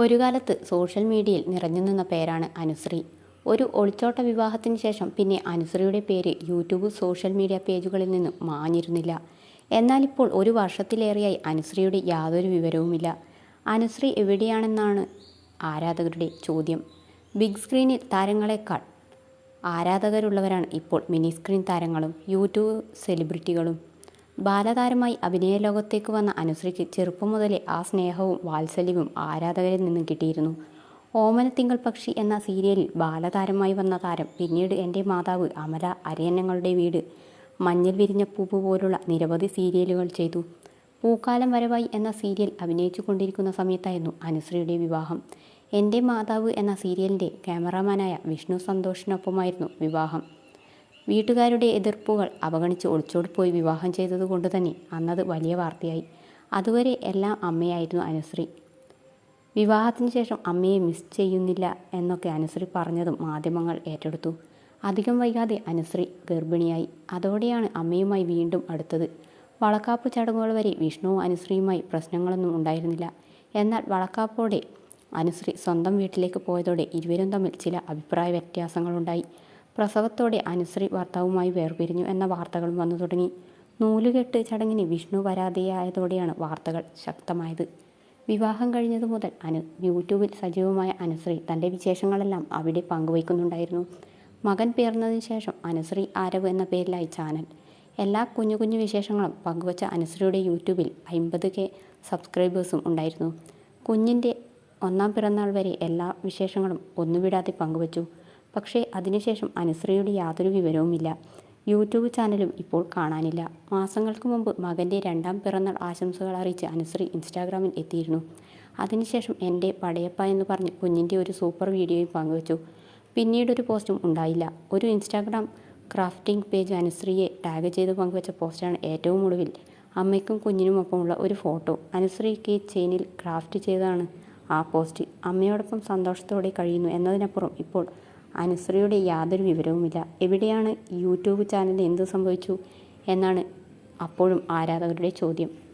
ഒരു കാലത്ത് സോഷ്യൽ മീഡിയയിൽ നിറഞ്ഞു നിന്ന പേരാണ് അനുശ്രീ. ഒരു ഒളിച്ചോട്ട വിവാഹത്തിന് ശേഷം പിന്നെ അനുശ്രീയുടെ പേര് യൂട്യൂബ് സോഷ്യൽ മീഡിയ പേജുകളിൽ നിന്നും മാഞ്ഞിരുന്നില്ല. എന്നാൽ ഇപ്പോൾ ഒരു വർഷത്തിലേറെയായി അനുശ്രീയുടെ യാതൊരു വിവരവുമില്ല. അനുശ്രീ എവിടെയാണെന്നാണ് ആരാധകരുടെ ചോദ്യം. ബിഗ് സ്ക്രീനിൽ താരങ്ങളെക്കാൾ ആരാധകരുള്ളവരാണ് ഇപ്പോൾ മിനി സ്ക്രീൻ താരങ്ങളും യൂട്യൂബ് സെലിബ്രിറ്റികളും. ബാലതാരമായി അഭിനയ ലോകത്തേക്ക് വന്ന അനുശ്രീക്ക് ചെറുപ്പം മുതലേ ആ സ്നേഹവും വാത്സല്യവും ആരാധകരിൽ നിന്നും കിട്ടിയിരുന്നു. ഓമനത്തിങ്കൾ പക്ഷി എന്ന സീരിയലിൽ ബാലതാരമായി വന്ന താരം പിന്നീട് എന്റെ മാതാവ് അമല അരയന്നങ്ങളുടെ വീട് മഞ്ഞൾ വിരിഞ്ഞ പൂപ്പ് പോലുള്ള നിരവധി സീരിയലുകൾ ചെയ്തു. പൂക്കാലം വരവായി എന്ന സീരിയൽ അഭിനയിച്ചു കൊണ്ടിരിക്കുന്ന സമയത്തായിരുന്നു അനുശ്രീയുടെ വിവാഹം. എന്റെ മാതാവ് എന്ന സീരിയലിന്റെ ക്യാമറാമാനായ വിഷ്ണു സന്തോഷിനൊപ്പമായിരുന്നു വിവാഹം. വീട്ടുകാരുടെ എതിർപ്പുകൾ അവഗണിച്ച് ഒളിച്ചോടിപ്പോയി വിവാഹം ചെയ്തതുകൊണ്ട് തന്നെ അന്നത് വലിയ വാർത്തയായി. അതുവരെ എല്ലാം അമ്മയായിരുന്നു അനുശ്രീ. വിവാഹത്തിന് ശേഷം അമ്മയെ മിസ് ചെയ്യുന്നില്ല എന്നൊക്കെ അനുശ്രീ പറഞ്ഞതും മാധ്യമങ്ങൾ ഏറ്റെടുത്തു. അധികം വൈകാതെ അനുശ്രീ ഗർഭിണിയായി. അതോടെയാണ് അമ്മയുമായി വീണ്ടും അടുത്തത്. വളക്കാപ്പ് ചടങ്ങുകൾ വരെ വിഷ്ണുവും അനുശ്രീയുമായി പ്രശ്നങ്ങളൊന്നും ഉണ്ടായിരുന്നില്ല. എന്നാൽ വളക്കാപ്പോടെ അനുശ്രീ സ്വന്തം വീട്ടിലേക്ക് പോയതോടെ ഇരുവരും തമ്മിൽ ചില അഭിപ്രായ വ്യത്യാസങ്ങളുണ്ടായി. പ്രസവത്തോടെ അനുശ്രീ ഭർത്താവുമായി വേർപിരിഞ്ഞു എന്ന വാർത്തകളും വന്നു തുടങ്ങി. നൂലുകെട്ട് ചടങ്ങിന് വിഷ്ണു വരാതെയായതോടെയാണ് വാർത്തകൾ ശക്തമായത്. വിവാഹം കഴിഞ്ഞതു മുതൽ അനു യൂട്യൂബിൽ സജീവമായ അനുശ്രീ തന്റെ വിശേഷങ്ങളെല്ലാം അവിടെ പങ്കുവയ്ക്കുന്നുണ്ടായിരുന്നു. മകൻ പേർന്നതിന് ശേഷം അനുശ്രീ ആരവ് എന്ന പേരിലായി ചാനൽ. എല്ലാ കുഞ്ഞു കുഞ്ഞു വിശേഷങ്ങളും പങ്കുവച്ച അനുശ്രീയുടെ യൂട്യൂബിൽ അമ്പത് കെ സബ്സ്ക്രൈബേഴ്സും ഉണ്ടായിരുന്നു. കുഞ്ഞിന്റെ ഒന്നാം പിറന്നാൾ വരെ എല്ലാ വിശേഷങ്ങളും ഒന്നുവിടാതെ പങ്കുവച്ചു. പക്ഷേ അതിനുശേഷം അനുശ്രീയുടെ യാതൊരു വിവരവുമില്ല. യൂട്യൂബ് ചാനലും ഇപ്പോൾ കാണാനില്ല. മാസങ്ങൾക്ക് മുമ്പ് മകന്റെ രണ്ടാം പിറന്നാൾ ആശംസകൾ അറിയിച്ച് അനുശ്രീ ഇൻസ്റ്റാഗ്രാമിൽ എത്തിയിരുന്നു. അതിനുശേഷം എന്റെ പടയപ്പ എന്ന് പറഞ്ഞ് കുഞ്ഞിന്റെ ഒരു സൂപ്പർ വീഡിയോയും പങ്കുവച്ചു. പിന്നീടൊരു പോസ്റ്റും ഉണ്ടായില്ല. ഒരു ഇൻസ്റ്റാഗ്രാം ക്രാഫ്റ്റിംഗ് പേജ് അനുശ്രീയെ ടാഗ് ചെയ്ത് പങ്കുവച്ച പോസ്റ്റാണ് ഏറ്റവും ഒടുവിൽ. അമ്മയ്ക്കും കുഞ്ഞിനുമൊപ്പമുള്ള ഒരു ഫോട്ടോ അനുശ്രീക്ക് ചെയിനിൽ ക്രാഫ്റ്റ് ചെയ്തതാണ് ആ പോസ്റ്റ്. അമ്മയോടൊപ്പം സന്തോഷത്തോടെ കഴിയുന്നു എന്നതിനപ്പുറം ഇപ്പോൾ അനുശ്രീയുടെ യാതൊരു വിവരവുമില്ല. എവിടെയാണ് യൂട്യൂബ് ചാനൽ എന്ത് സംഭവിച്ചു? എന്നാണ് അപ്പോഴും ആരാധകരുടെ ചോദ്യം.